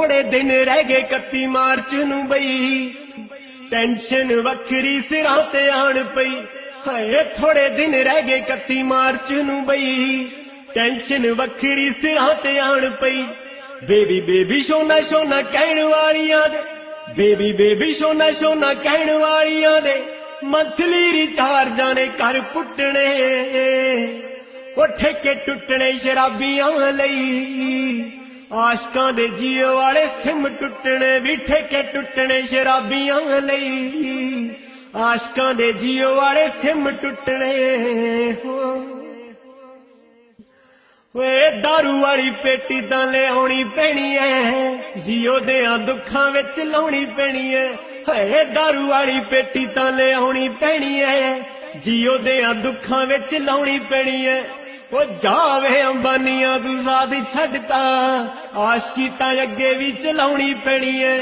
ਥੋੜੇ ਦਿਨ ਰਹਿ ਗਏ 31 ਮਾਰਚ ਨੂੰ ਬਈ। ਟੈਨਸ਼ਨ ਵੱਖਰੀ ਸਿਰਾਂ ਤੇ ਆਣ ਪਈ। ਹਾਏ, ਥੋੜੇ ਦਿਨ ਰਹਿ ਗਏ 31 ਮਾਰਚ ਨੂੰ ਬਈ। ਟੈਨਸ਼ਨ ਵੱਖਰੀ ਸਿਰਾਂ ਤੇ ਆਣ ਪਈ। ਬੇਬੀ ਬੇਬੀ, ਸੋਨਾ ਸੋਨਾ ਕਹਿਣ ਵਾਲੀਆਂ ਦੇ। ਬੇਬੀ ਬੇਬੀ, ਸੋਨਾ ਸੋਨਾ ਕਹਿਣ ਵਾਲੀਆਂ ਦੇ। ਮੰਥਲੀ ਰਿਚਾਰਜਾਂ ਨੇ ਘਰ ਪੁੱਟਣੇ। ਉਹ ਠੇਕੇ ਟੁੱਟਣੇ ਸ਼ਰਾਬੀਆਂ ਲਈ। ਆਸ਼ਕਾਂ ਦੇ ਜੀਓ ਵਾਲੇ ਸਿਮ ਟੁੱਟਣੇ ਵੀ ਠੇਕੇ ਟੁੱਟਣੇ ਸ਼ਰਾਬੀਆਂ ਲਈ ਆਸ਼ਕਾਂ ਦੇ ਜੀਓ ਵਾਲੇ ਸਿਮ ਟੁੱਟਣੇ ਹੋ ਓਏ दारू ਵਾਲੀ ਪੇਟੀ ਤਾਂ ਲਿਆਉਣੀ ਪੈਣੀ ਐ ਜੀਓ ਦੇ ਆ ਦੁੱਖਾਂ ਵਿੱਚ ਲਾਉਣੀ ਪੈਣੀ ਐ ਹਏ दारू ਵਾਲੀ ਪੇਟੀ ਤਾਂ ਲਿਆਉਣੀ ਪੈਣੀ ਐ ਜੀਓ ਦੇ ਆ ਦੁੱਖਾਂ ਵਿੱਚ ਲਾਉਣੀ ਪੈਣੀ ਐ ਉਹ ਜਾਵੇ ਅੰਬਾਨੀਆਂ ਤੂੰ ਸਾਥ ਛੱਡਤਾ ਆਸ਼ਕੀ ਤਾਂ ਅੱਗੇ ਵੀ ਚਲਾਉਣੀ ਪੈਣੀ ਐ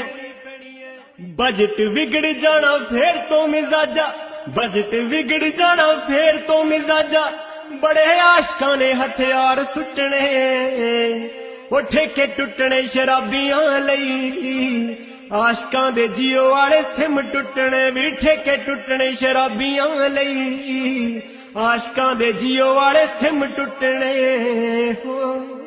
ਬਜਟ ਵਿਗੜ ਜਾਣਾ ਫੇਰ ਤੋਂ ਮਿਜ਼ਾਜਾ, ਬਜਟ ਵਿਗੜ ਜਾਣਾ ਫੇਰ ਤੋਂ ਮਿਜ਼ਾਜਾ। ਬੜੇ ਆਸ਼ਕਾਂ ਨੇ ਹਥਿਆਰ ਸੁੱਟਣੇ, ਉਹ ਠੇਕੇ ਟੁੱਟਣੇ ਸ਼ਰਾਬੀਆਂ ਲਈ। ਆਸ਼ਕਾਂ ਦੇ ਜੀਓ ਵਾਲੇ ਸਿਮ ਟੁੱਟਣੇ ਵੀ ਠੇਕੇ ਟੁੱਟਣੇ ਸ਼ਰਾਬੀਆਂ ਲਈ। ਆਸ਼ਕਾਂ ਦੇ ਜੀਓ ਵਾਲੇ ਸਿਮ ਟੁੱਟਣੇ। ਹੋ